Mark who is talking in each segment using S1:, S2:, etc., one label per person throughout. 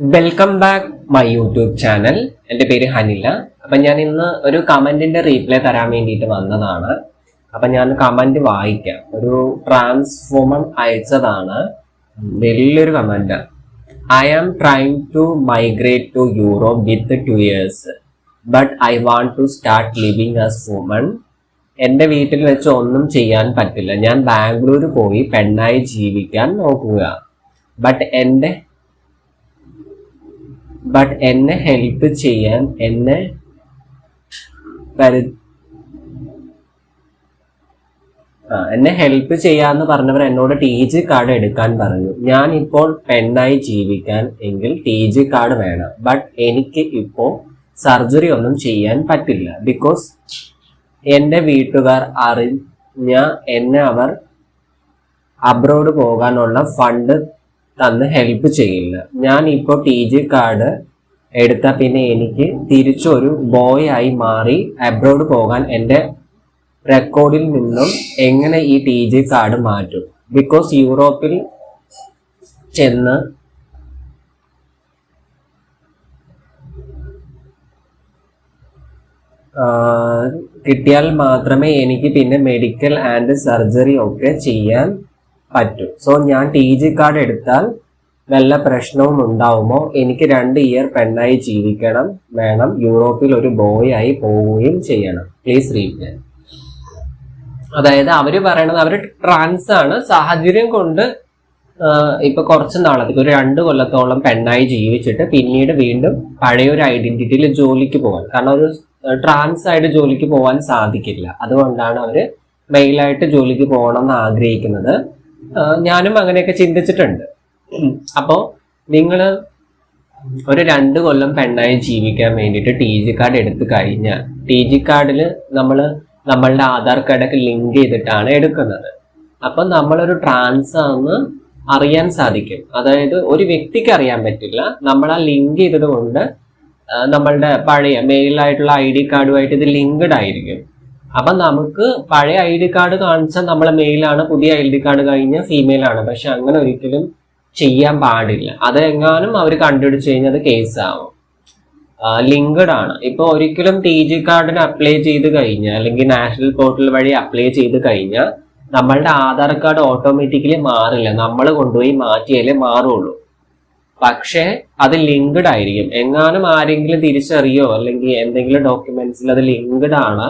S1: Welcome back my YouTube channel എന്റെ പേര് ഹനില. അപ്പം ഞാൻ ഇന്ന് ഒരു കമന്റിന്റെ റീപ്ലൈ തരാൻ വേണ്ടിയിട്ട് വന്നതാണ്. അപ്പം ഞാൻ കമന്റ് വായിക്കാം. ഒരു ട്രാൻസ് അയച്ചതാണ്. വലിയൊരു comment I am trying to migrate to Europe with two years but I want to start living as woman എന്റെ വീട്ടിൽ വെച്ച് ഒന്നും ചെയ്യാൻ പറ്റില്ല. ഞാൻ ബാംഗ്ലൂർ പോയി പെണ്ണായി ജീവിക്കാൻ നോക്കുക. ബട്ട് എന്റെ ബട്ട് എന്നെ ഹെൽപ്പ് ചെയ്യാൻ എന്നെ എന്നെ ഹെൽപ്പ് ചെയ്യാന്ന് പറഞ്ഞവർ എന്നോട് ടി ജി കാർഡ് എടുക്കാൻ പറഞ്ഞു. ഞാൻ ഇപ്പോൾ പെണ്ണായി ജീവിക്കാൻ എങ്കിൽ ടി ജി കാർഡ് വേണം. ബട്ട് എനിക്ക് ഇപ്പോൾ സർജറി ഒന്നും ചെയ്യാൻ പറ്റില്ല. ബിക്കോസ് എന്റെ വീട്ടുകാർ അറിഞ്ഞ എന്നെ അവർ അബ്രോഡ് പോകാനുള്ള ഫണ്ട് തന്ന് ഹെൽപ്പ് ചെയ്യില്ല ഞാൻ ഇപ്പോൾ ടി ജി കാർഡ് എടുത്താൽ പിന്നെ എനിക്ക് തിരിച്ചൊരു ബോയ് ആയി മാറി അബ്രോഡ് പോകാൻ എന്റെ റെക്കോർഡിൽ നിന്നും എങ്ങനെ ഈ ടി ജി കാർഡ് മാറ്റും? ബിക്കോസ് യൂറോപ്പിൽ ചെന്ന് കിട്ടിയാൽ മാത്രമേ എനിക്ക് പിന്നെ മെഡിക്കൽ ആൻഡ് സർജറി ഒക്കെ ചെയ്യാൻ പറ്റൂ. സോ ഞാൻ ടി ജി കാർഡ് എടുത്താൽ വല്ല പ്രശ്നവും ഉണ്ടാവുമോ? എനിക്ക് രണ്ട് ഇയർ പെണ്ണായി ജീവിക്കണം. വേണം യൂറോപ്പിൽ ഒരു ബോയ് ആയി പോവുകയും ചെയ്യണം. പ്ലീസ് റീഡ് അതായത് അവർ പറയണത് അവർ ട്രാൻസ് ആണ്. സാഹചര്യം കൊണ്ട് ഇപ്പൊ കുറച്ച് നാളത്തേക്ക് ഒരു രണ്ട് കൊല്ലത്തോളം പെണ്ണായി ജീവിച്ചിട്ട് പിന്നീട് വീണ്ടും പഴയ ഒരു ഐഡന്റിറ്റിയിൽ ജോലിക്ക് പോകാൻ കാരണം ഒരു ട്രാൻസ് ആയിട്ട് ജോലിക്ക് പോകാൻ സാധിക്കില്ല. അതുകൊണ്ടാണ് അവർ മെയിലായിട്ട് ജോലിക്ക് പോകണം എന്ന് ആഗ്രഹിക്കുന്നത്. ഞാനും അങ്ങനെയൊക്കെ ചിന്തിച്ചിട്ടുണ്ട്. അപ്പോൾ അപ്പോ നിങ്ങൾ ഒരു രണ്ട് കൊല്ലം പെണ്ണായി ജീവിക്കാൻ വേണ്ടിയിട്ട് ടി ജി കാർഡ് എടുത്തു കഴിഞ്ഞാൽ ടി ജി കാർഡിൽ നമ്മൾ നമ്മളുടെ ആധാർ കാർഡൊക്കെ ലിങ്ക് ചെയ്തിട്ടാണ് എടുക്കുന്നത്. അപ്പൊ നമ്മളൊരു ട്രാൻസ് ആണെന്ന് അറിയാൻ സാധിക്കും. അതായത് ഒരു വ്യക്തിക്ക് അറിയാൻ പറ്റില്ല. നമ്മൾ ആ ലിങ്ക് ചെയ്തത് കൊണ്ട് നമ്മളുടെ പഴയ മെയിലായിട്ടുള്ള ഐ ഡി കാർഡുമായിട്ട് ഇത് ലിങ്ക്ഡ് ആയിരിക്കും. അപ്പൊ നമുക്ക് പഴയ ഐ ഡി കാർഡ് കാണിച്ചാൽ നമ്മളെ മെയിലാണ് പുതിയ ഐ ഡി കാർഡ് കഴിഞ്ഞാൽ ഫീമെയിൽ ആണ്. പക്ഷെ അങ്ങനെ ഒരിക്കലും ചെയ്യാൻ പാടില്ല. അത് എങ്ങാനും അവർ കണ്ടുപിടിച്ച് കഴിഞ്ഞാൽ അത് കേസാവും ലിങ്ക്ഡ് ആണ്. ഇപ്പൊ ഒരിക്കലും ടി ജി കാർഡിന് അപ്ലൈ ചെയ്ത് കഴിഞ്ഞാൽ അല്ലെങ്കിൽ നാഷണൽ പോർട്ടൽ വഴി അപ്ലൈ ചെയ്ത് കഴിഞ്ഞാൽ നമ്മളുടെ ആധാർ കാർഡ് ഓട്ടോമാറ്റിക്കലി മാറില്ല. നമ്മൾ കൊണ്ടുപോയി മാറ്റിയാലേ മാറുള്ളൂ. പക്ഷേ അത് ലിങ്ക്ഡ് ആയിരിക്കും. എങ്ങാനും ആരെങ്കിലും തിരിച്ചറിയോ അല്ലെങ്കിൽ എന്തെങ്കിലും ഡോക്യുമെന്റ്സിൽ അത് ലിങ്ക്ഡ് ആണ്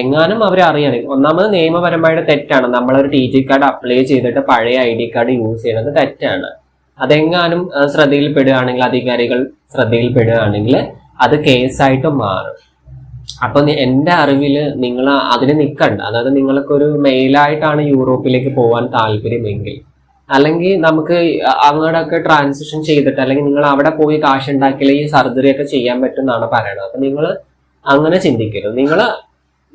S1: എങ്ങാനും അവർ അറിയണം. ഒന്നാമത് നിയമപരമായിട്ട് തെറ്റാണ്. നമ്മളൊരു ടി ജി കാർഡ് അപ്ലൈ ചെയ്തിട്ട് പഴയ ഐ ഡി കാർഡ് യൂസ് ചെയ്യുന്നത് തെറ്റാണ്. അതെങ്ങാനും ശ്രദ്ധയിൽപ്പെടുകയാണെങ്കിൽ അധികാരികൾ ശ്രദ്ധയിൽപ്പെടുകയാണെങ്കിൽ അത് കേസായിട്ട് മാറും. അപ്പൊ എന്റെ അറിവിൽ നിങ്ങൾ അതിന് നിൽക്കണ്ട അതായത് നിങ്ങൾക്കൊരു മെയിലായിട്ടാണ് യൂറോപ്പിലേക്ക് പോകാൻ താല്പര്യമെങ്കിൽ. അല്ലെങ്കിൽ നമുക്ക് അങ്ങോട്ടൊക്കെ ട്രാൻസിഷൻ ചെയ്തിട്ട് അല്ലെങ്കിൽ നിങ്ങൾ അവിടെ പോയി കാശ് ഉണ്ടാക്കിയാൽ ഈ സർജറി ഒക്കെ ചെയ്യാൻ പറ്റും എന്നാണ് പറയണത്. അപ്പൊ നിങ്ങൾ അങ്ങനെ ചിന്തിക്കരുത്. നിങ്ങൾ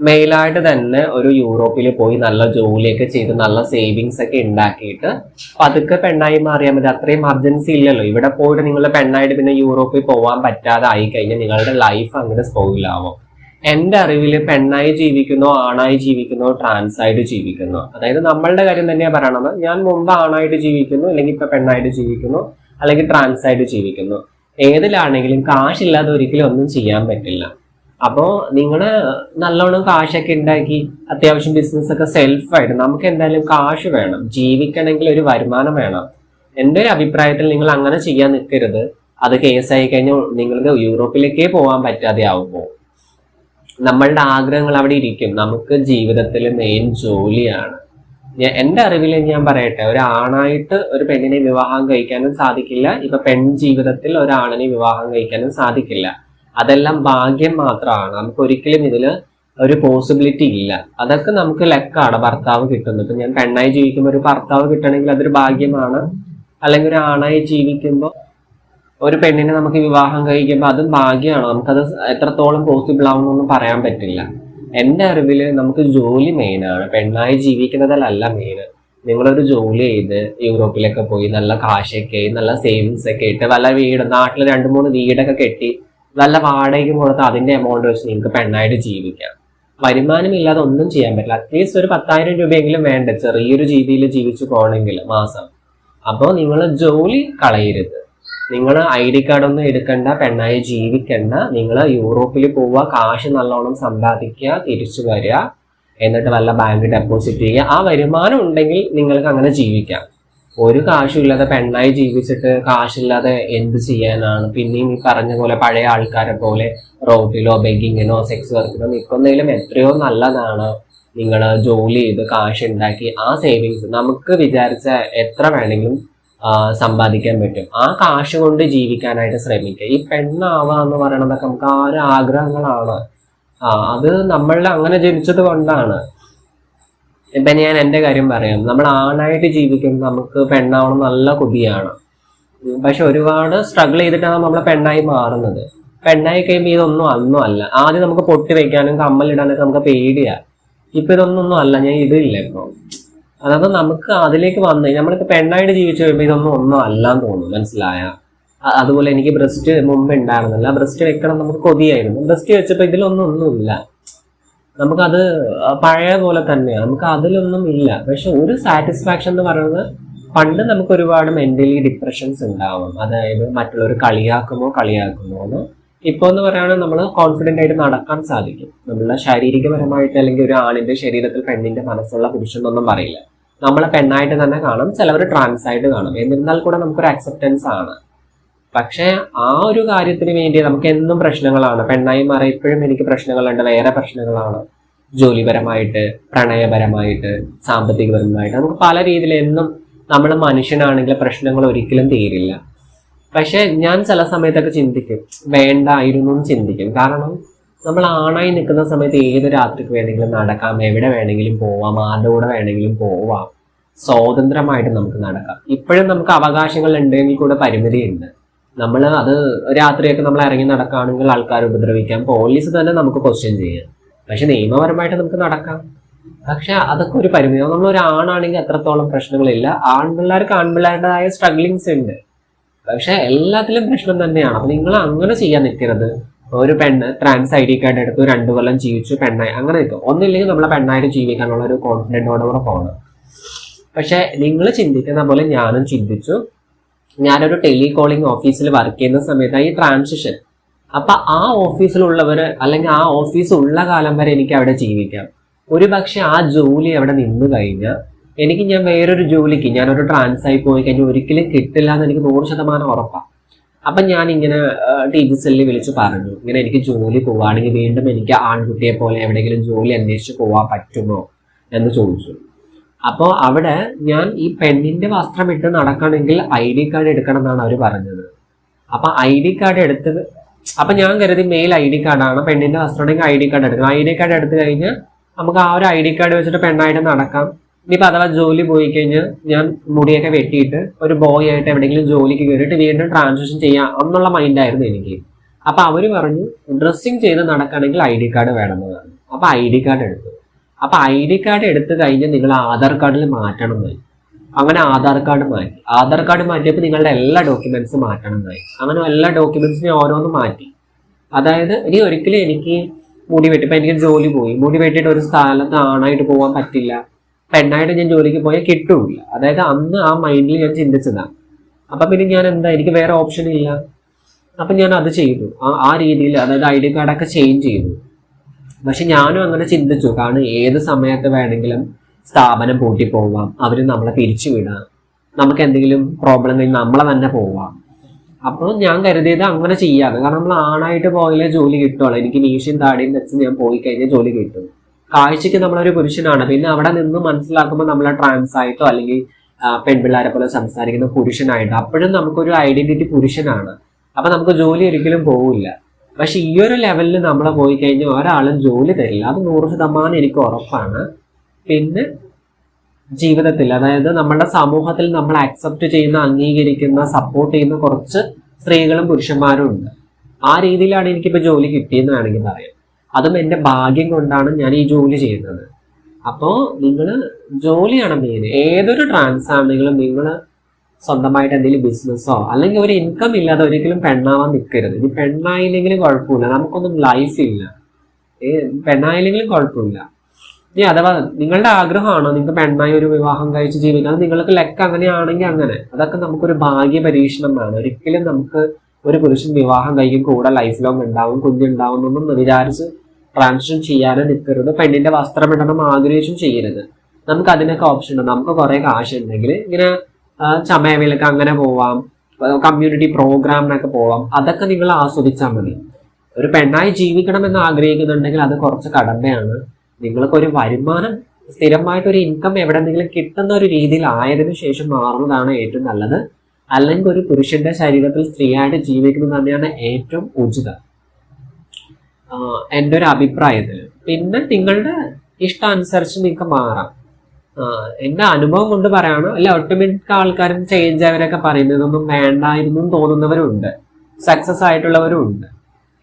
S1: മെയിലായിട്ട് തന്നെ ഒരു യൂറോപ്പിൽ പോയി നല്ല ജോലിയൊക്കെ ചെയ്ത് നല്ല സേവിങ്സ് ഒക്കെ ഉണ്ടാക്കിയിട്ട് പതുക്കെ പെണ്ണായി മാറിയാൽ മതി. അത്രയും അർജൻസി ഇല്ലല്ലോ. ഇവിടെ പോയിട്ട് നിങ്ങൾ പെണ്ണായിട്ട് പിന്നെ യൂറോപ്പിൽ പോകാൻ പറ്റാതെ ആയി കഴിഞ്ഞാൽ നിങ്ങളുടെ ലൈഫ് അങ്ങനെ സ്പോയിലാവും എന്റെ അറിവിൽ പെണ്ണായി ജീവിക്കുന്നോ ആണായി ജീവിക്കുന്നോ ട്രാൻസ് ആയിട്ട് ജീവിക്കുന്നോ അതായത് നമ്മളുടെ കാര്യം തന്നെയാ പറയണത്. ഞാൻ മുമ്പ് ആണായിട്ട് ജീവിക്കുന്നു അല്ലെങ്കിൽ ഇപ്പൊ പെണ്ണായിട്ട് ജീവിക്കുന്നു അല്ലെങ്കിൽ ട്രാൻസ് ആയിട്ട് ജീവിക്കുന്നു. ഏതിലാണെങ്കിലും കാശില്ലാതെ ഒരിക്കലും ഒന്നും ചെയ്യാൻ പറ്റില്ല. അപ്പോ നിങ്ങൾ നല്ലോണം കാശൊക്കെ ഉണ്ടാക്കി അത്യാവശ്യം ബിസിനസ് ഒക്കെ സെൽഫായിട്ട് നമുക്ക് എന്തായാലും കാശ് വേണം. ജീവിക്കണമെങ്കിൽ ഒരു വരുമാനം വേണം. എന്റെ ഒരു അഭിപ്രായത്തിൽ നിങ്ങൾ അങ്ങനെ ചെയ്യാൻ നിൽക്കരുത് അത് കേസായി കഴിഞ്ഞാൽ നിങ്ങൾക്ക് യൂറോപ്പിലേക്കേ പോകാൻ പറ്റാതെ ആവുമ്പോൾ നമ്മളുടെ ആഗ്രഹങ്ങൾ അവിടെ ഇരിക്കും. നമുക്ക് ജീവിതത്തിൽ മെയിൻ ജോലിയാണ്. ഞാൻ എന്റെ അറിവിൽ ഞാൻ പറയട്ടെ ഒരാണായിട്ട് ഒരു പെണ്ണിനെ വിവാഹം കഴിക്കാനും സാധിക്കില്ല. ഇപ്പൊ പെൺ ജീവിതത്തിൽ ഒരാണിനെ വിവാഹം കഴിക്കാനും സാധിക്കില്ല. അതെല്ലാം ഭാഗ്യം മാത്രമാണ്. നമുക്ക് ഒരിക്കലും ഇതിൽ ഒരു പോസിബിലിറ്റി ഇല്ല. അതൊക്കെ നമുക്ക് ലക്കാണ് ഭർത്താവ് കിട്ടുന്നത്. ഇപ്പം ഞാൻ പെണ്ണായി ജീവിക്കുമ്പോൾ ഒരു ഭർത്താവ് കിട്ടണമെങ്കിൽ അതൊരു ഭാഗ്യമാണ്. അല്ലെങ്കിൽ ഒരു ആണായി ജീവിക്കുമ്പോൾ ഒരു പെണ്ണിനെ നമുക്ക് വിവാഹം കഴിക്കുമ്പോൾ അതും ഭാഗ്യമാണ്. നമുക്കത് എത്രത്തോളം പോസിബിൾ ആവുമെന്നൊന്നും പറയാൻ പറ്റില്ല. എന്റെ അറിവിൽ നമുക്ക് ജോലി മെയിനാണ് പെണ്ണായി ജീവിക്കുന്നതിലല്ല മെയിൻ നിങ്ങളൊരു ജോലി ചെയ്ത് യൂറോപ്പിലൊക്കെ പോയി നല്ല കാശൊക്കെ ആയി നല്ല സേവിങ്സ് ഒക്കെ ഇട്ട് നല്ല വീട് നാട്ടിൽ രണ്ട് മൂന്ന് വീടൊക്കെ കെട്ടി നല്ല വാടകയ്ക്ക് കൊടുത്ത് അതിന്റെ എമൗണ്ട് വെച്ച് നിങ്ങൾക്ക് പെണ്ണായിട്ട് ജീവിക്കാം. വരുമാനം ഇല്ലാതെ ഒന്നും ചെയ്യാൻ പറ്റില്ല. അറ്റ്ലീസ്റ്റ് ഒരു പത്തായിരം രൂപയെങ്കിലും വേണ്ട? ചെറിയൊരു രീതിയിൽ ജീവിച്ചു പോകണമെങ്കിൽ മാസം. അപ്പോൾ നിങ്ങൾ ജോലി കളയരുത്. നിങ്ങൾ ഐ ഡി കാർഡ് ഒന്നും എടുക്കണ്ട പെണ്ണായി ജീവിക്കണ്ട. നിങ്ങൾ യൂറോപ്പിൽ പോവുക കാശ് നല്ലോണം സമ്പാദിക്കുക തിരിച്ചു വരിക. എന്നിട്ട് വല്ല ബാങ്ക് ഡെപ്പോസിറ്റ് ചെയ്യുക. ആ വരുമാനം ഉണ്ടെങ്കിൽ നിങ്ങൾക്ക് അങ്ങനെ ജീവിക്കാം. ഒരു കാശുമില്ലാതെ പെണ്ണായി ജീവിച്ചിട്ട് കാശില്ലാതെ എന്ത് ചെയ്യാനാണ്? പിന്നെയും ഈ പറഞ്ഞ പോലെ പഴയ ആൾക്കാരെ പോലെ റോട്ടിലോ ബെഗിങ്ങിനോ സെക്സ് വർക്കിനോ നിൽക്കുന്നതിലും എത്രയോ നല്ലതാണ് നിങ്ങൾ ജോലി ചെയ്ത് കാശ് ഉണ്ടാക്കി ആ സേവിങ്സ് നമുക്ക് വിചാരിച്ച എത്ര വേണമെങ്കിലും സമ്പാദിക്കാൻ പറ്റും. ആ കാശ് കൊണ്ട് ജീവിക്കാനായിട്ട് ശ്രമിക്കുക. ഈ പെണ്ണാവുക എന്ന് പറയണതൊക്കെ നമുക്ക് ആ ഒരു ആഗ്രഹങ്ങളാണ് ആ അത് നമ്മളിൽ അങ്ങനെ ജനിച്ചത് കൊണ്ടാണ്. ഇപ്പൊ ഞാൻ എന്റെ കാര്യം പറയാം. നമ്മൾ ആണായിട്ട് ജീവിക്കുമ്പോൾ നമുക്ക് പെണ്ണാവണം നല്ല കൊതിയാണ്. പക്ഷെ ഒരുപാട് സ്ട്രഗിൾ ചെയ്തിട്ടാണ് നമ്മൾ പെണ്ണായി മാറുന്നത്. പെണ്ണായി കഴിയുമ്പോൾ ഇതൊന്നും അന്നും അല്ല. ആദ്യം നമുക്ക് പൊട്ടി വെക്കാനും കമ്മലിടാനൊക്കെ നമുക്ക് പേടിയാ. ഇപ്പൊ ഇതൊന്നും അല്ല. ഞാൻ ഇതില്ല ഇപ്പൊ. അതായത് നമുക്ക് അതിലേക്ക് വന്നു നമ്മളിപ്പോ പെണ്ണായിട്ട് ജീവിച്ചു കഴിയുമ്പോൾ ഇതൊന്നും ഒന്നും അല്ലാന്ന് തോന്നുന്നു. മനസ്സിലായ? അതുപോലെ എനിക്ക് ബ്രസ്റ്റ് മുമ്പ് ഉണ്ടായിരുന്നില്ല. ബ്രസ്റ്റ് വെക്കണം നമുക്ക് കൊതിയായിരുന്നു. ബ്രസ്റ്റ് വെച്ചപ്പോൾ ഇതിലൊന്നും ഒന്നുമില്ല. നമുക്കത് പഴയ പോലെ തന്നെയാണ് നമുക്ക് അതിലൊന്നും ഇല്ല. പക്ഷെ ഒരു സാറ്റിസ്ഫാക്ഷൻ എന്ന് പറയുന്നത് പണ്ട് നമുക്ക് ഒരുപാട് മെന്റലി ഡിപ്രഷൻസ് ഉണ്ടാവും. അതായത് മറ്റുള്ളവർ കളിയാക്കുമോ കളിയാക്കുമോ എന്ന്. ഇപ്പോൾ എന്ന് പറയുകയാണെങ്കിൽ നമ്മൾ കോൺഫിഡന്റ് ആയിട്ട് നടക്കാൻ സാധിക്കും. നമ്മളെ ശാരീരികപരമായിട്ട് അല്ലെങ്കിൽ ഒരു ആണിന്റെ ശരീരത്തിൽ പെണ്ണിന്റെ മനസ്സുള്ള പുരുഷനൊന്നും പറയില്ല. നമ്മളെ പെണ്ണായിട്ട് തന്നെ കാണും. ചിലവർ ട്രാൻസ് ആയിട്ട് കാണും. എന്നിരുന്നാൽ കൂടെ നമുക്കൊരു അക്സെപ്റ്റൻസ് ആണ്. പക്ഷേ ആ ഒരു കാര്യത്തിന് വേണ്ടി നമുക്ക് എന്നും പ്രശ്നങ്ങളാണ്. പെണ്ണായി മാറി ഇപ്പോഴും എനിക്ക് പ്രശ്നങ്ങളുണ്ട്. വേറെ പ്രശ്നങ്ങളാണ്. ജോലിപരമായിട്ട് പ്രണയപരമായിട്ട് സാമ്പത്തികപരമായിട്ട് നമുക്ക് പല രീതിയിൽ എന്നും നമ്മൾ മനുഷ്യനാണെങ്കിൽ പ്രശ്നങ്ങൾ ഒരിക്കലും തീരില്ല. പക്ഷെ ഞാൻ ചില സമയത്തൊക്കെ ചിന്തിക്കും. വേണ്ടായിരുന്നു ചിന്തിക്കും. കാരണം നമ്മൾ ആണായി നിൽക്കുന്ന സമയത്ത് ഏത് രാത്രിക്ക് വേണമെങ്കിലും നടക്കാം. എവിടെ വേണമെങ്കിലും പോവാം. ആരുടെ കൂടെ വേണമെങ്കിലും പോവാം. സ്വതന്ത്രമായിട്ട് നമുക്ക് നടക്കാം. ഇപ്പോഴും നമുക്ക് അവകാശങ്ങൾ ഉണ്ടെങ്കിൽ കൂടെ പരിമിതിയുണ്ട്. നമ്മൾ അത് രാത്രിയൊക്കെ നമ്മൾ ഇറങ്ങി നടക്കുകയാണെങ്കിൽ ആൾക്കാർ ഉപദ്രവിക്കാം. പോലീസ് തന്നെ നമുക്ക് ക്വസ്റ്റ്യൻ ചെയ്യാം. പക്ഷെ നിയമപരമായിട്ട് നമുക്ക് നടക്കാം. പക്ഷെ അതൊക്കെ ഒരു പരിമിതി. നമ്മൾ ഒരു ആണാണെങ്കിൽ അത്രത്തോളം പ്രശ്നങ്ങളില്ല. ആൺപിള്ളേർക്ക് ആൺപിള്ളേരുടേതായ സ്ട്രഗ്ലിങ്സ് ഉണ്ട്. പക്ഷെ എല്ലാത്തിലും പ്രശ്നം തന്നെയാണ്. അപ്പൊ നിങ്ങൾ അങ്ങനെ ചെയ്യാൻ നിൽക്കരുത്. ഒരു പെണ്ണ് ട്രാൻസ് ഐ ഡി കാർഡ് എടുത്തു രണ്ടു കൊല്ലം ജീവിച്ചു പെണ്ണായി. അങ്ങനെ നിൽക്കും. ഒന്നില്ലെങ്കിൽ നമ്മളെ പെണ്ണായിട്ട് ജീവിക്കാനുള്ള ഒരു കോൺഫിഡന്റോടെ കൂടെ പോകണം പക്ഷെ നിങ്ങൾ ചിന്തിക്കുന്ന പോലെ ഞാനും ചിന്തിച്ചു. ഞാനൊരു ടെലി കോളിംഗ് ഓഫീസിൽ വർക്ക് ചെയ്യുന്ന സമയത്താണ് ഈ ട്രാൻസിഷൻ അപ്പൊ ആ ഓഫീസിലുള്ളവർ അല്ലെങ്കിൽ ആ ഓഫീസ് ഉള്ള കാലം വരെ എനിക്ക് അവിടെ ജീവിക്കാം. ഒരു പക്ഷെ ആ ജോലി അവിടെ നിന്ന് കഴിഞ്ഞാൽ എനിക്ക് ഞാൻ വേറൊരു ജോലിക്ക് ഞാനൊരു ട്രാൻസ് ആയി പോയി കഴിഞ്ഞാൽ ഒരിക്കലും കിട്ടില്ല എന്ന് എനിക്ക് നൂറ് ശതമാനം ഉറപ്പാണ് അപ്പം ഞാൻ ഇങ്ങനെ ടി വി സെല്ലിൽ വിളിച്ച് പറഞ്ഞു ഇങ്ങനെ എനിക്ക് ജോലി പോവുകയാണെങ്കിൽ വീണ്ടും എനിക്ക് ആൺകുട്ടിയെ പോലെ എവിടെയെങ്കിലും ജോലി അന്വേഷിച്ച് പോകാൻ പറ്റുമോ? എന്ന് ചോദിച്ചു. അപ്പോൾ അവിടെ ഞാൻ ഈ പെണ്ണിന്റെ വസ്ത്രം ഇട്ട് നടക്കണമെങ്കിൽ ഐ ഡി കാർഡ് എടുക്കണം എന്നാണ് അവർ പറഞ്ഞത്. അപ്പൊ ഐ ഡി കാർഡ് എടുത്ത് അപ്പൊ ഞാൻ കരുതി മെയിൽ ഐ ഡി കാർഡാണ് പെണ്ണിന്റെ ഉണ്ടെങ്കിൽ ഐ ഡി കാർഡ് എടുക്കണം. ഐ ഡി കാർഡ് എടുത്തു കഴിഞ്ഞാൽ നമുക്ക് ആ ഒരു ഐ ഡി കാർഡ് വെച്ചിട്ട് പെണ്ണായിട്ട് നടക്കാം. ഇനിയിപ്പോൾ അഥവാ ജോലി പോയി കഴിഞ്ഞാൽ ഞാൻ മുടിയൊക്കെ വെട്ടിയിട്ട് ഒരു ബോയ് ആയിട്ട് എവിടെയെങ്കിലും ജോലിക്ക് കയറിയിട്ട് വീണ്ടും ട്രാൻസാക്ഷൻ ചെയ്യാം എന്നുള്ള മൈൻഡായിരുന്നു എനിക്ക്. അപ്പൊ അവർ പറഞ്ഞു ഡ്രസ്സിങ് ചെയ്ത് നടക്കണമെങ്കിൽ ഐ ഡി കാർഡ് വേണമെന്ന് പറഞ്ഞു. അപ്പൊ ഐ ഡി കാർഡ് എടുത്തു. അപ്പൊ ഐ ഡി കാർഡ് എടുത്തു കഴിഞ്ഞാൽ നിങ്ങൾ ആധാർ കാർഡിൽ മാറ്റണം എന്നായി അങ്ങനെ ആധാർ കാർഡ് മാറ്റി. ആധാർ കാർഡ് മാറ്റിയപ്പോൾ നിങ്ങളുടെ എല്ലാ ഡോക്യുമെന്റ്സ് മാറ്റണം എന്നായി അങ്ങനെ എല്ലാ ഡോക്യുമെന്റ്സിനും ഓരോന്നും മാറ്റി. അതായത് ഇനി ഒരിക്കലും എനിക്ക് മുടി വെട്ടി ഇപ്പൊ എനിക്ക് ജോലി പോയി. മുടി വെട്ടിയിട്ട് ഒരു സ്ഥലത്ത് ആണായിട്ട് പോകാൻ പറ്റില്ല. പെണ്ണായിട്ട് ഞാൻ ജോലിക്ക് പോയാൽ കിട്ടൂല അതായത് അന്ന് ആ മൈൻഡിൽ ഞാൻ ചിന്തിച്ചതാണ്. അപ്പൊ പിന്നെ ഞാൻ എന്താ? എനിക്ക് വേറെ ഓപ്ഷൻ ഇല്ല. അപ്പൊ ഞാൻ അത് ചെയ്തു. ആ രീതിയിൽ അതായത് ഐ ഡി കാർഡൊക്കെ ചേഞ്ച് ചെയ്തു. പക്ഷെ ഞാനും അങ്ങനെ ചിന്തിച്ചു. കാരണം ഏത് സമയത്ത് വേണമെങ്കിലും സ്ഥാപനം പൂട്ടി പോവാം. അവർ നമ്മളെ പിരിച്ചു വിടാം. നമുക്ക് എന്തെങ്കിലും പ്രോബ്ലം കഴിഞ്ഞ് നമ്മളെ തന്നെ പോവാം. അപ്പോൾ ഞാൻ കരുതിയത് അങ്ങനെ ചെയ്യാതെ കാരണം നമ്മൾ ആണായിട്ട് പോയാലേ ജോലി കിട്ടുള്ളൂ. എനിക്ക് മീശയും താടിയും വെച്ച് ഞാൻ പോയി കഴിഞ്ഞാൽ ജോലി കിട്ടും. കാഴ്ചക്ക് നമ്മളൊരു പുരുഷനാണ്. പിന്നെ അവിടെ നിന്ന് മനസ്സിലാക്കുമ്പോൾ നമ്മളെ ട്രാൻസ് ആയിട്ടോ അല്ലെങ്കിൽ പെൺപിള്ളേരെ പോലെ സംസാരിക്കുന്ന പുരുഷനായിട്ടോ അപ്പോഴും നമുക്കൊരു ഐഡന്റിറ്റി പുരുഷനാണ്. അപ്പൊ നമുക്ക് ജോലി ഒരിക്കലും പോവില്ല. പക്ഷെ ഈ ഒരു ലെവലിൽ നമ്മൾ പോയി കഴിഞ്ഞാൽ ഒരാളും ജോലി തരില്ല. അത് നൂറ് ശതമാനം എനിക്ക് ഉറപ്പാണ്. പിന്നെ ജീവിതത്തിൽ അതായത് നമ്മുടെ സമൂഹത്തിൽ നമ്മൾ അക്സെപ്റ്റ് ചെയ്യുന്ന അംഗീകരിക്കുന്ന സപ്പോർട്ട് ചെയ്യുന്ന കുറച്ച് സ്ത്രീകളും പുരുഷന്മാരും ഉണ്ട്. ആ രീതിയിലാണ് എനിക്കിപ്പോൾ ജോലി കിട്ടിയെന്ന് വേണമെങ്കിൽ പറയാം. അതും എന്റെ ഭാഗ്യം കൊണ്ടാണ് ഞാൻ ഈ ജോലി ചെയ്യുന്നത്. അപ്പോൾ നിങ്ങൾ ജോലിയാണ് മെയിൻ ഏതൊരു ട്രാൻസ് ആണെങ്കിലും നിങ്ങൾ സ്വന്തമായിട്ട് എന്തെങ്കിലും ബിസിനസ്സോ അല്ലെങ്കിൽ ഒരു ഇൻകം ഇല്ലാതെ ഒരിക്കലും പെണ്ണാവാൻ നിൽക്കരുത് ഇനി പെണ്ണായില്ലെങ്കിലും കുഴപ്പമില്ല. നമുക്കൊന്നും ലൈഫ് ഇല്ല. പെണ്ണായില്ലെങ്കിലും കുഴപ്പമില്ല. ഇനി അഥവാ നിങ്ങളുടെ ആഗ്രഹമാണോ നിങ്ങൾക്ക് പെണ്ണായി ഒരു വിവാഹം കഴിച്ച് ജീവിക്കാൻ? നിങ്ങൾക്ക് ലെക്ക് അങ്ങനെയാണെങ്കിൽ അങ്ങനെ. അതൊക്കെ നമുക്കൊരു ഭാഗ്യ പരീക്ഷണമാണ് ഒരിക്കലും നമുക്ക് ഒരു പുരുഷൻ വിവാഹം കഴിക്കും കൂടെ ലൈഫ് ലോങ് ഉണ്ടാവും കുഞ്ഞുണ്ടാവും എന്നൊന്നും വിചാരിച്ച് ട്രാൻസിഷൻ ചെയ്യാനും നിൽക്കരുത് പെണ്ണിന്റെ വസ്ത്രം ഇടണം ആഗ്രഹിച്ചും ചെയ്യരുത്. നമുക്ക് അതിനൊക്കെ ഓപ്ഷൻ ഉണ്ട്. നമുക്ക് കുറെ കാശ് ഉണ്ടെങ്കിൽ ഇങ്ങനെ ചമയവിലക്ക് അങ്ങനെ പോവാം. കമ്മ്യൂണിറ്റി പ്രോഗ്രാമിനൊക്കെ പോവാം. അതൊക്കെ നിങ്ങൾ ആസ്വദിച്ചാൽ മതി. ഒരു പെണ്ണായി ജീവിക്കണം എന്ന് ആഗ്രഹിക്കുന്നുണ്ടെങ്കിൽ അത് കുറച്ച് കടമ്പയാണ് നിങ്ങൾക്ക് ഒരു വരുമാനം സ്ഥിരമായിട്ട് ഒരു ഇൻകം എവിടെന്നെങ്കിലും കിട്ടുന്ന ഒരു രീതിയിൽ ആയതിനു ശേഷം മാറുന്നതാണ് ഏറ്റവും നല്ലത്. അല്ലെങ്കിൽ ഒരു പുരുഷന്റെ ശരീരത്തിൽ സ്ത്രീയായിട്ട് ജീവിക്കുന്നത് തന്നെയാണ് ഏറ്റവും ഉചിതം. എന്റെ ഒരു അഭിപ്രായത്തിൽ പിന്നെ നിങ്ങളുടെ ഇഷ്ടാനുസരിച്ച് നിങ്ങൾക്ക് മാറാം. എന്റെ അനുഭവം കൊണ്ട് പറയാണ്. അല്ല ഒട്ടുമിക്ക ആൾക്കാരും ചേഞ്ച് അവരൊക്കെ പറയുന്നതൊന്നും വേണ്ടായിരുന്നു തോന്നുന്നവരുണ്ട്. സക്സസ് ആയിട്ടുള്ളവരും ഉണ്ട്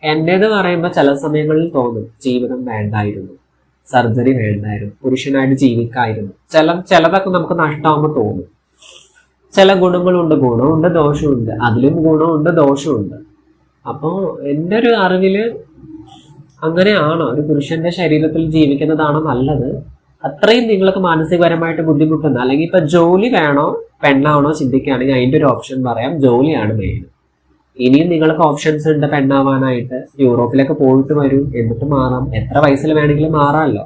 S1: എന്റേത് പറയുമ്പോൾ ചില സമയങ്ങളിൽ തോന്നും ജീവിതം വേണ്ടായിരുന്നു. സർജറി വേണ്ടായിരുന്നു. പുരുഷനായിട്ട് ജീവിക്കായിരുന്നു. ചില ചിലതൊക്കെ നമുക്ക് നഷ്ടമാകുമ്പോൾ തോന്നും. ചില ഗുണങ്ങളുണ്ട്. ഗുണമുണ്ട് ദോഷമുണ്ട്. അതിലും ഗുണമുണ്ട് ദോഷമുണ്ട്. അപ്പോൾ എന്റെ ഒരു അറിവിൽ അങ്ങനെയാണോ. ഒരു പുരുഷന്റെ ശരീരത്തിൽ ജീവിക്കുന്നതാണ് നല്ലത്. അത്രയും നിങ്ങൾക്ക് മാനസികപരമായിട്ട് ബുദ്ധിമുട്ടുന്ന അല്ലെങ്കിൽ ഇപ്പൊ ജോലി വേണോ? പെണ്ണാണോ ചിന്തിക്കുകയാണെങ്കിൽ അതിന്റെ ഒരു ഓപ്ഷൻ പറയാം. ജോലിയാണ് മെയിൻ ഇനിയും നിങ്ങൾക്ക് ഓപ്ഷൻസ് ഉണ്ട് പെണ്ണാവാനായിട്ട്. യൂറോപ്പിലൊക്കെ പോയിട്ട് വരും. എന്നിട്ട് മാറാം. എത്ര വയസ്സിൽ വേണമെങ്കിലും മാറാമല്ലോ.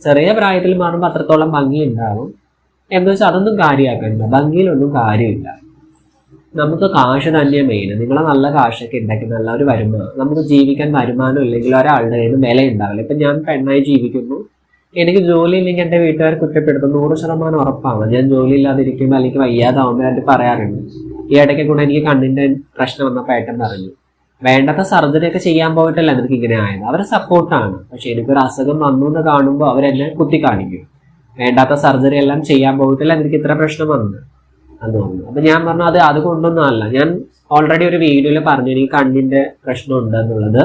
S1: ചെറിയ പ്രായത്തിൽ മാറുമ്പോൾ അത്രത്തോളം ഭംഗി ഉണ്ടാവും എന്ന് വെച്ചാൽ അതൊന്നും കാര്യമാക്കണ്ട. ഭംഗിയിലൊന്നും കാര്യമില്ല. നമുക്ക് കാശ് തന്നെയാണ് മെയിൻ നിങ്ങൾ നല്ല കാശൊക്കെ ഉണ്ടാക്കി നല്ല ഒരു വരുമാനം. നമുക്ക് ജീവിക്കാൻ വരുമാനം ഇല്ലെങ്കിൽ ഒരാളുടെ കയ്യിൽ വില ഉണ്ടാവില്ല ഇപ്പൊ ഞാൻ പെണ്ണായി ജീവിക്കുന്നു. എനിക്ക് ജോലി ഇല്ലെങ്കിൽ എന്റെ വീട്ടുകാർ കുറ്റപ്പെടുത്തും. നൂറ് ശതമാനം ഉറപ്പാണ്. ഞാൻ ജോലി ഇല്ലാതിരിക്കുമ്പോൾ അല്ലെങ്കിൽ വയ്യാതാവുമ്പോൾ എന്റെ പറയാറുണ്ട്. ഈ ഇടയ്ക്ക് കൂടെ എനിക്ക് കണ്ണിന്റെ പ്രശ്നം വന്നപ്പോൾ ഏട്ടൻ പറഞ്ഞു വേണ്ടാത്ത സർജറി ഒക്കെ ചെയ്യാൻ പോയിട്ടല്ല എനിക്ക് ഇങ്ങനെ ആയത്? അവരെ സപ്പോർട്ടാണ് പക്ഷെ എനിക്കൊരു അസുഖം വന്നു എന്ന് കാണുമ്പോൾ അവരെന്നെ കുത്തി കാണിക്കും വേണ്ടാത്ത സർജറി എല്ലാം ചെയ്യാൻ പോയിട്ടില്ല എനിക്ക് ഇത്ര പ്രശ്നം വന്നു എന്ന് പറഞ്ഞു. അപ്പൊ ഞാൻ പറഞ്ഞു അത് അതുകൊണ്ടൊന്നും അല്ല. ഞാൻ ഓൾറെഡി ഒരു വീഡിയോയിൽ പറഞ്ഞു എനിക്ക് കണ്ണിന്റെ പ്രശ്നം ഉണ്ട് എന്നുള്ളത്.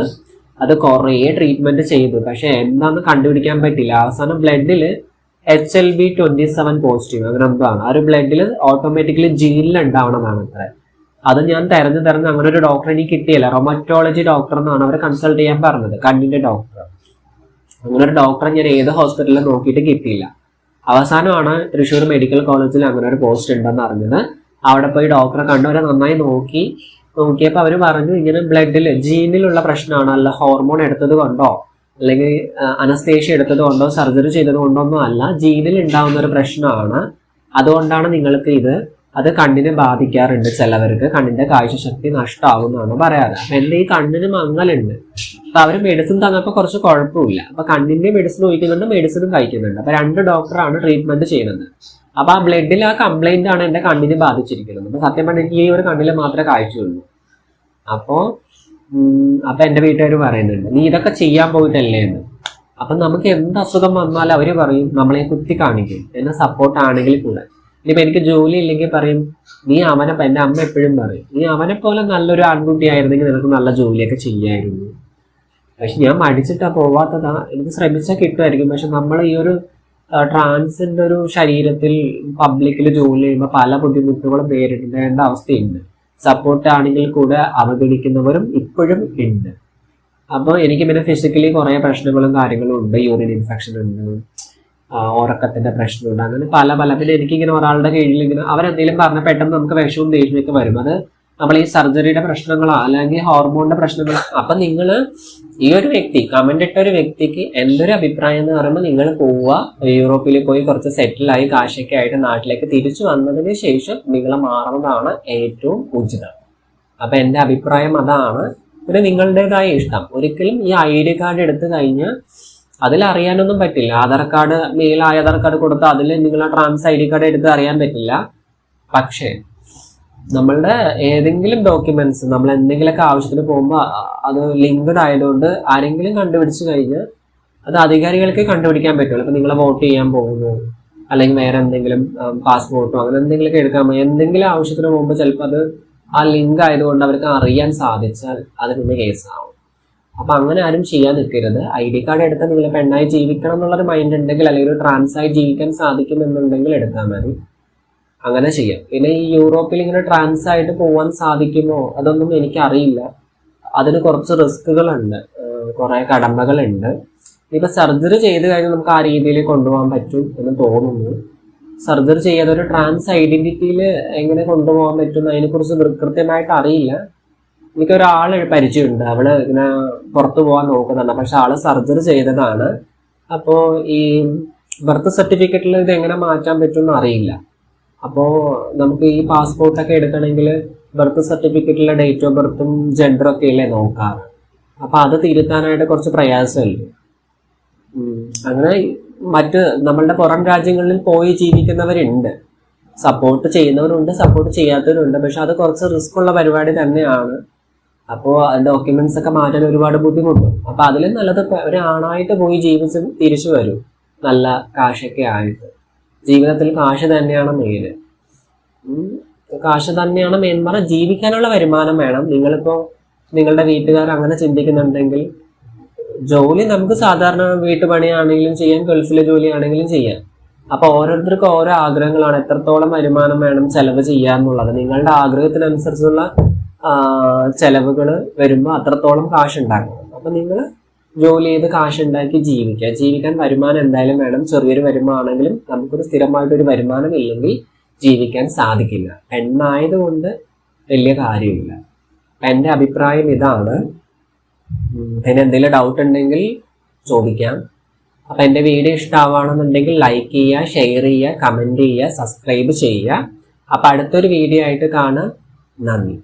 S1: അത് കുറേ ട്രീറ്റ്മെന്റ് ചെയ്തു. പക്ഷെ എന്താന്ന് കണ്ടുപിടിക്കാൻ പറ്റില്ല അവസാനം ബ്ലഡിൽ H L B twenty seven positive അങ്ങനെ എന്താണ് ആ ഒരു ബ്ലഡിൽ ഓട്ടോമാറ്റിക്കലി ജീനിൽ ഉണ്ടാവണമെന്നാണ് അത്ര. അത് ഞാൻ തെരഞ്ഞു തെരഞ്ഞ് അങ്ങനെ ഒരു ഡോക്ടർ എനിക്ക് കിട്ടിയില്ല. റൊമറ്റോളജി ഡോക്ടർ എന്നാണ് അവർ കൺസൾട്ട് ചെയ്യാൻ പറഞ്ഞത്. കണ്ണിന്റെ ഡോക്ടർ അങ്ങനെ ഒരു ഡോക്ടറെ ഞാൻ ഏത് ഹോസ്പിറ്റലിൽ നോക്കിയിട്ട് കിട്ടിയില്ല. അവസാനമാണ് തൃശ്ശൂർ മെഡിക്കൽ കോളേജിൽ അങ്ങനെ ഒരു പോസ്റ്റ് ഉണ്ടെന്ന് അറിഞ്ഞത്. അവിടെ പോയി ഡോക്ടറെ കണ്ടു നന്നായി നോക്കി. നോക്കിയപ്പോൾ അവർ പറഞ്ഞു ഇങ്ങനെ ബ്ലഡിൽ ജീനിലുള്ള പ്രശ്നമാണ് അല്ല ഹോർമോൺ എടുത്തത് കൊണ്ടോ അല്ലെങ്കിൽ അനസ്തേഷ്യ എടുത്തത് കൊണ്ടോ സർജറി ചെയ്തത് കൊണ്ടോ ഒന്നും അല്ല. ജീനിൽ ഉണ്ടാവുന്ന ഒരു പ്രശ്നമാണ്. അതുകൊണ്ടാണ് നിങ്ങൾക്ക് ഇത് അത് കണ്ണിനെ ബാധിക്കാറുണ്ട് ചിലവർക്ക്. കണ്ണിന്റെ കാഴ്ചശക്തി നഷ്ടമാകുന്നതാണ് പറയാറ്. അപ്പൊ എന്റെ ഈ കണ്ണിന് മങ്ങലുണ്ട്? അപ്പൊ അവർ മെഡിസിൻ തന്നപ്പോൾ കുറച്ച് കുഴപ്പമില്ല. അപ്പൊ കണ്ണിന്റെ മെഡിസിൻ ഒഴിക്കുന്നുണ്ട് മെഡിസിനും കഴിക്കുന്നുണ്ട്. അപ്പൊ രണ്ട് ഡോക്ടറാണ് ട്രീറ്റ്മെന്റ് ചെയ്യുന്നത്. അപ്പൊ ആ ബ്ലഡിൽ ആ കംപ്ലൈന്റ് ആണ് എന്റെ കണ്ണിനെ ബാധിച്ചിരിക്കുന്നത്. അപ്പൊ സത്യം പറഞ്ഞാൽ എനിക്ക് ഈ ഒരു കണ്ണിൽ മാത്രമേ കാഴ്ചയുള്ളൂ. അപ്പോ അപ്പൊ എന്റെ വീട്ടുകാർ പറയുന്നുണ്ട് നീ ഇതൊക്കെ ചെയ്യാൻ പോയിട്ടല്ലേ എന്ന്. അപ്പൊ നമുക്ക് എന്ത് അസുഖം വന്നാലും അവർ പറയും നമ്മളെ കുത്തി കാണിക്കും. എന്നെ സപ്പോർട്ട് ആണെങ്കിൽ കൂടെ. ഇനിയിപ്പോ എനിക്ക് ജോലി ഇല്ലെങ്കിൽ പറയും നീ അവനെ എന്റെ അമ്മ എപ്പോഴും പറയും നീ അവനെ പോലെ നല്ലൊരു ആൺകുട്ടി ആയിരുന്നെങ്കിൽ നിനക്ക് നല്ല ജോലിയൊക്കെ ചെയ്യായിരുന്നു. പക്ഷെ ഞാൻ മടിച്ചിട്ടാ പോവാത്തതാ. എനിക്ക് ശ്രമിച്ചാൽ കിട്ടുമായിരിക്കും. പക്ഷെ നമ്മൾ ഈ ഒരു ട്രാൻസിന്റെ ഒരു ശരീരത്തിൽ പബ്ലിക്കിൽ ജോലി ചെയ്യുമ്പോൾ പല ബുദ്ധിമുട്ടുകളും നേരിടേണ്ട അവസ്ഥയുണ്ട്. സപ്പോർട്ട് ആണെങ്കിൽ കൂടെ അവഗണിക്കുന്നവരും ഇപ്പോഴും ഉണ്ട്. അപ്പോൾ എനിക്ക് പിന്നെ ഫിസിക്കലി കുറേ പ്രശ്നങ്ങളും കാര്യങ്ങളും ഉണ്ട്. യൂറിൻ ഇൻഫെക്ഷൻ ഉണ്ട്. ഉറക്കത്തിന്റെ പ്രശ്നമുണ്ട്. അങ്ങനെ പല പല. പിന്നെ എനിക്കിങ്ങനെ ഒരാളുടെ കീഴിൽ ഇങ്ങനെ അവരെന്തെങ്കിലും പറഞ്ഞാൽ പെട്ടെന്ന് നമുക്ക് വിഷവും ദേഷ്യമൊക്കെ വരും. അത് നമ്മൾ ഈ സർജറിയുടെ പ്രശ്നങ്ങളോ അല്ലെങ്കിൽ ഹോർമോണിന്റെ പ്രശ്നങ്ങളോ അപ്പൊ നിങ്ങൾ ഈ ഒരു വ്യക്തി കമന്റ് ഇട്ട ഒരു വ്യക്തിക്ക് എന്തൊരു അഭിപ്രായം എന്ന് പറയുമ്പോൾ നിങ്ങൾ പോവുക യൂറോപ്പിൽ പോയി കുറച്ച് സെറ്റിലായി കാശൊക്കെ ആയിട്ട് നാട്ടിലേക്ക് തിരിച്ചു വന്നതിന് ശേഷം നിങ്ങൾ മാറുന്നതാണ് ഏറ്റവും ഉചിതം. അപ്പൊ എന്റെ അഭിപ്രായം അതാണ്. പിന്നെ നിങ്ങളുടേതായ ഇഷ്ടം. ഒരിക്കലും ഈ ഐ ഡി കാർഡ് എടുത്തു കഴിഞ്ഞാൽ അതിൽ അറിയാനൊന്നും പറ്റില്ല. Aadhaar card male Aadhaar card കൊടുത്താൽ അതിൽ നിങ്ങൾ ട്രാൻസ് ഐ ഡി കാർഡ് എടുത്ത് അറിയാൻ പറ്റില്ല. പക്ഷേ നമ്മളുടെ ഏതെങ്കിലും ഡോക്യുമെന്റ്സ് നമ്മൾ എന്തെങ്കിലുമൊക്കെ ആവശ്യത്തിന് പോകുമ്പോൾ അത് ലിങ്ക്ഡ് ആയതുകൊണ്ട് ആരെങ്കിലും കണ്ടുപിടിച്ച് കഴിഞ്ഞാൽ അത് അധികാരികൾക്ക് കണ്ടുപിടിക്കാൻ പറ്റുള്ളൂ. ഇപ്പൊ നിങ്ങൾ വോട്ട് ചെയ്യാൻ പോകുന്നു അല്ലെങ്കിൽ വേറെ എന്തെങ്കിലും പാസ്പോർട്ടോ അങ്ങനെ എന്തെങ്കിലുമൊക്കെ എടുക്കാൻ എന്തെങ്കിലും ആവശ്യത്തിന് പോകുമ്പോൾ ചിലപ്പോൾ അത് ആ ലിങ്ക് ആയതുകൊണ്ട് അവർക്ക് അറിയാൻ സാധിച്ചാൽ അത് പിന്നെ കേസാവും. അപ്പൊ അങ്ങനെ ആരും ചെയ്യാൻ നിൽക്കരുത്. ഐ ഡി കാർഡ് എടുത്താൽ നിങ്ങൾ പെണ്ണായി ജീവിക്കണം എന്നുള്ളൊരു മൈൻഡ് ഉണ്ടെങ്കിൽ അല്ലെങ്കിൽ ഒരു ട്രാൻസായി ജീവിക്കാൻ സാധിക്കും എന്നുണ്ടെങ്കിൽ എടുത്താൽ മതി. അങ്ങനെ ചെയ്യാം. പിന്നെ ഈ യൂറോപ്പിൽ ഇങ്ങനെ ട്രാൻസ് ആയിട്ട് പോകാൻ സാധിക്കുമോ? അതൊന്നും എനിക്കറിയില്ല. അതിന് കുറച്ച് റിസ്കുകളുണ്ട് കുറേ കടമകളുണ്ട്. ഇപ്പൊ സർജറി ചെയ്ത് കഴിഞ്ഞാൽ നമുക്ക് ആ രീതിയിൽ കൊണ്ടുപോകാൻ പറ്റും എന്ന് തോന്നുന്നു. സർജറി ചെയ്യാതെ ഒരു ട്രാൻസ് ഐഡന്റിറ്റിയിൽ എങ്ങനെ കൊണ്ടുപോകാൻ പറ്റും അതിനെക്കുറിച്ച് കൃത്യമായിട്ട് അറിയില്ല. എനിക്ക് ഒരാൾ പരിചയമുണ്ട്. അവൾ ഇങ്ങനെ പുറത്തു പോകാൻ നോക്കുന്നുണ്ട് പക്ഷെ ആൾ സർജറി ചെയ്തതാണ്. അപ്പോൾ ഈ ബർത്ത് സർട്ടിഫിക്കറ്റിൽ ഇത് എങ്ങനെ മാറ്റാൻ പറ്റുമെന്ന് അറിയില്ല അപ്പോൾ നമുക്ക് ഈ പാസ്പോർട്ടൊക്കെ എടുക്കണമെങ്കിൽ ബർത്ത് സർട്ടിഫിക്കറ്റിലെ ഡേറ്റ് ഓഫ് ബർത്തും ജെൻഡറും ഒക്കെ അല്ലേ നോക്കാറ്? അപ്പൊ അത് തിരുത്താനായിട്ട് കുറച്ച് പ്രയാസമല്ലേ അങ്ങനെ മറ്റ് നമ്മളുടെ പുറം രാജ്യങ്ങളിൽ പോയി ജീവിക്കുന്നവരുണ്ട്. സപ്പോർട്ട് ചെയ്യുന്നവരുണ്ട് സപ്പോർട്ട് ചെയ്യാത്തവരുണ്ട്. പക്ഷെ അത് കുറച്ച് റിസ്ക് ഉള്ള പരിപാടി തന്നെയാണ്. അപ്പോൾ ഡോക്യുമെന്റ്സ് ഒക്കെ മാറ്റാൻ ഒരുപാട് ബുദ്ധിമുട്ടും. അപ്പൊ അതിലും നല്ലത് ഒരാണായിട്ട് പോയി ജീവിച്ച് തിരിച്ചു വരും. നല്ല കാശൊക്കെ ആയിട്ട്. ജീവിതത്തിൽ കാശ് തന്നെയാണ് മെയിൻ കാശ് തന്നെയാണ് മെയിൻ പറഞ്ഞാൽ ജീവിക്കാനുള്ള വരുമാനം വേണം. നിങ്ങളിപ്പോ നിങ്ങളുടെ വീട്ടുകാർ അങ്ങനെ ചിന്തിക്കുന്നുണ്ടെങ്കിൽ ജോലി നമുക്ക് സാധാരണ വീട്ടുപണിയാണെങ്കിലും ചെയ്യാം ഗൾഫിലെ ജോലിയാണെങ്കിലും ചെയ്യാം. അപ്പൊ ഓരോരുത്തർക്കും ഓരോ ആഗ്രഹങ്ങളാണ്. എത്രത്തോളം വരുമാനം വേണം ചെലവ് ചെയ്യാന്നുള്ളത് നിങ്ങളുടെ ആഗ്രഹത്തിനനുസരിച്ചുള്ള ചെലവുകൾ വരുമ്പോൾ അത്രത്തോളം കാശ് ഉണ്ടാക്കണം. അപ്പൊ നിങ്ങൾ ജോലി ചെയ്ത് കാശ് ഉണ്ടാക്കി ജീവിക്കുക. ജീവിക്കാൻ വരുമാനം എന്തായാലും വേണം. ചെറിയൊരു വരുമാനമാണെങ്കിലും നമുക്കൊരു സ്ഥിരമായിട്ടൊരു വരുമാനം ഇല്ലെങ്കിൽ ജീവിക്കാൻ സാധിക്കില്ല. പെണ്ണായതുകൊണ്ട് വലിയ കാര്യമില്ല. എന്റെ അഭിപ്രായം ഇതാണ്. പിന്നെ എന്തെങ്കിലും ഡൗട്ട് ഉണ്ടെങ്കിൽ ചോദിക്കാം. അപ്പൊ എന്റെ വീഡിയോ ഇഷ്ടമാവണമെന്നുണ്ടെങ്കിൽ ലൈക്ക് ചെയ്യുക ഷെയർ ചെയ്യുക കമന്റ് ചെയ്യുക സബ്സ്ക്രൈബ് ചെയ്യുക. അപ്പൊ അടുത്തൊരു വീഡിയോ ആയിട്ട് കാണാം. നന്ദി.